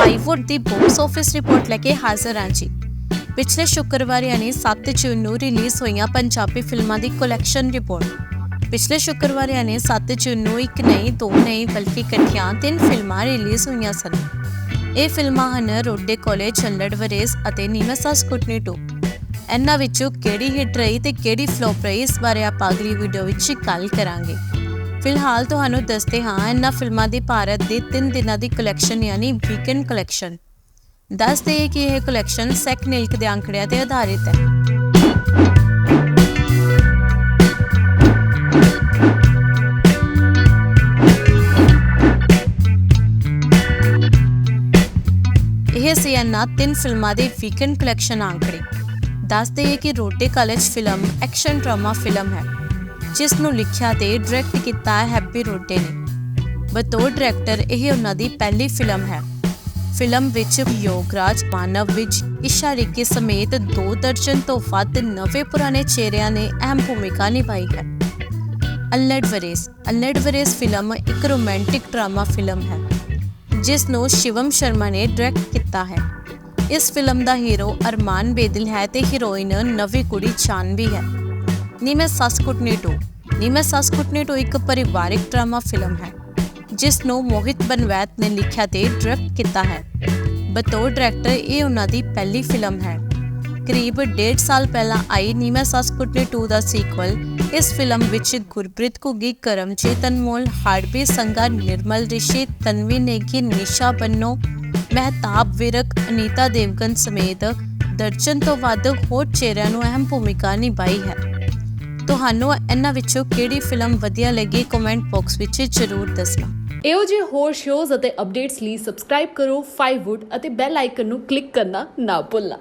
ਬਾਲੀਵੁੱਡ ਦੀ box office report ਲੈ ਕੇ ਹਾਜ਼ਰ ਹਾਂ ਜੀ। ਪਿਛਲੇ ਸ਼ੁੱਕਰਵਾਰ ਯਾਨੀ 7 ਜੂਨ ਨੂੰ ਰਿਲੀਜ਼ ਹੋਈਆਂ ਪੰਜਾਬੀ ਫਿਲਮਾਂ ਦੀ ਕਲੈਕਸ਼ਨ ਰਿਪੋਰਟ ਪਿਛਲੇ ਸ਼ੁੱਕਰਵਾਰ ਯਾਨੀ 7 ਜੂਨ ਨੂੰ ਇੱਕ ਨਹੀਂ, ਦੋ ਨਹੀਂ, ਬਲਕਿ ਇਕੱਠੀਆਂ ਤਿੰਨ ਫਿਲਮਾਂ ਰਿਲੀਜ਼ ਹੋਈਆਂ ਸਨ। ਇਹ ਫਿਲਮਾਂ ਹਨ ਰੋਡੇ ਕਾਲਜ ਚੰਲੜ ਵਰੇਸ ਅਤੇ ਨੀਮਸਾ ਸਕੁਟਨੀ 2 ਇਹਨਾਂ ਵਿੱਚੋਂ ਕਿਹੜੀ ਹਿੱਟ ਰਹੀ ਤੇ ਕਿਹੜੀ ਫਲੋਪ ਰਹੀ, ਇਸ ਬਾਰੇ ਆਪਾਂ ਅਗਲੀ ਵੀਡੀਓ ਵਿੱਚ ਗੱਲ ਕਰਾਂਗੇ। ਫਿਲਹਾਲ ਤੁਹਾਨੂੰ ਦੱਸਦੇ ਹਾਂ ਇਹਨਾਂ ਫਿਲਮਾਂ ਦੀ ਭਾਰਤ ਦੇ 3 ਦਿਨਾਂ ਦੀ ਕਲੈਕਸ਼ਨ ਯਾਨੀ ਵੀਕਐਂਡ ਕਲੈਕਸ਼ਨ ਦੱਸ ਦਈਏ ਕਿ ਇਹ ਕਲੈਕਸ਼ਨ ਸੈਕ ਨਿਲਕ ਦੇ ਅੰਕੜਿਆਂ ਤੇ ਆਧਾਰਿਤ ਹੈ। ਇਹ ਸੀ ਇਹਨਾਂ ਤਿੰਨ ਫਿਲਮਾਂ ਦੇ ਵੀਕਐਂਡ ਕਲੈਕਸ਼ਨ ਅੰਕੜੇ। ਦੱਸ ਦਈਏ ਕਿ Rode college film action drama film ਹੈ। ਜਿਸ ਨੂੰ ਲਿਖਿਆ ਤੇ ਡਾਇਰੈਕਟ ਕੀਤਾ ਹੈ ਹੈਪੀ ਰੋਡੇ ਨੇ। ਬਤੌਰ ਡਾਇਰੈਕਟਰ ਇਹ ਉਹਨਾਂ ਦੀ ਪਹਿਲੀ ਫਿਲਮ ਹੈ। ਫਿਲਮ ਵਿੱਚ ਯੋਗਰਾਜ ਮਾਨਵ ਵਿੱਚ ਇਸ਼ਾ ਰਿੱਕੀ ਸਮੇਤ ਦੋ ਦਰਜਨ ਤੋਂ ਵੱਧ ਨਵੇਂ ਪੁਰਾਣੇ ਚਿਹਰਿਆਂ ਨੇ ਅਹਿਮ ਭੂਮਿਕਾ ਨਿਭਾਈ ਹੈ। ਅਲੜ ਵਰੇਸ ਅਲੜ ਵਰੇਸ ਫਿਲਮ ਇੱਕ ਰੋਮਾਂਟਿਕ ਡਰਾਮਾ ਫਿਲਮ ਹੈ ਜਿਸ ਨੂੰ ਸ਼ਿਵਮ ਸ਼ਰਮਾ ਨੇ ਡਾਇਰੈਕਟ ਕੀਤਾ ਹੈ। ਇਸ ਫਿਲਮ ਦਾ ਹੀਰੋ ਅਰਮਾਨ ਬੇਦਿਲ ਹੈ ਤੇ ਹੀਰੋਇਨ ਨਵੀਂ ਕੁੜੀ ਚਾਨਵੀ ਹੈ। ਨੀਮੇ ਸਸਕੁਟਨੀ 2 ਨੀਮੇ ਸਸਕੁਟਨੀ 2 ਇੱਕ ਪਰਿਵਾਰਿਕ ਡਰਾਮਾ ਫਿਲਮ ਹੈ, ਜਿਸ ਨੂੰ ਮੋਹਿਤ ਬਨਵੈਤ ਨੇ ਲਿਖਿਆ ਤੇ ਡਾਇਰੈਕਟ ਕੀਤਾ ਹੈ। ਬਤੌਰ ਡਾਇਰੈਕਟਰ ਇਹ ਉਹਨਾਂ ਦੀ ਪਹਿਲੀ ਫਿਲਮ ਹੈ। ਕਰੀਬ 1.5 ਸਾਲ ਪਹਿਲਾਂ ਆਈ ਨੀਮੇ ਸਸਕੁਟਨੀ 2 ਦਾ ਸੀਕਵਲ, ਇਸ ਫਿਲਮ ਵਿੱਚ ਗੁਰਪ੍ਰੀਤ ਘੁੱਗੀ, ਕਰਮਜੀਤ ਅਨਮੋਲ, ਹਾਰਬੀ ਸੰਗਾ ਨਿਰਮਲ ਰਿਸ਼ੀ, ਤਨਵੀ ਨੇਗੀ, ਨਿਸ਼ਾ ਬੰਨੋ ਮਹਿਤਾਬ ਵਿਰਕ, ਅਨੀਤਾ ਦੇਵਗਨ ਸਮੇਤ ਦਰਜਨ ਤੋਂ ਵੱਧ ਹੋਰ ਚਿਹਰਿਆਂ ਨੂੰ ਅਹਿਮ ਭੂਮਿਕਾ ਨਿਭਾਈ ਹੈ। ਤੁਹਾਨੂੰ ਇਹਨਾਂ ਵਿੱਚੋਂ ਕਿਹੜੀ ਫਿਲਮ ਵਧੀਆ ਲੱਗੀ ਕਮੈਂਟ ਬਾਕਸ ਵਿੱਚ ਜ਼ਰੂਰ ਦੱਸਣਾ। ਇਹੋ ਜਿਹੇ ਹੋਰ ਸ਼ੋਜ਼ ਅਤੇ ਅਪਡੇਟਸ ਲਈ ਸਬਸਕ੍ਰਾਈਬ ਕਰੋ 5wood ਅਤੇ ਬੈਲ ਆਈਕਨ ਨੂੰ ਕਲਿੱਕ ਕਰਨਾ ਨਾ ਭੁੱਲਣਾ।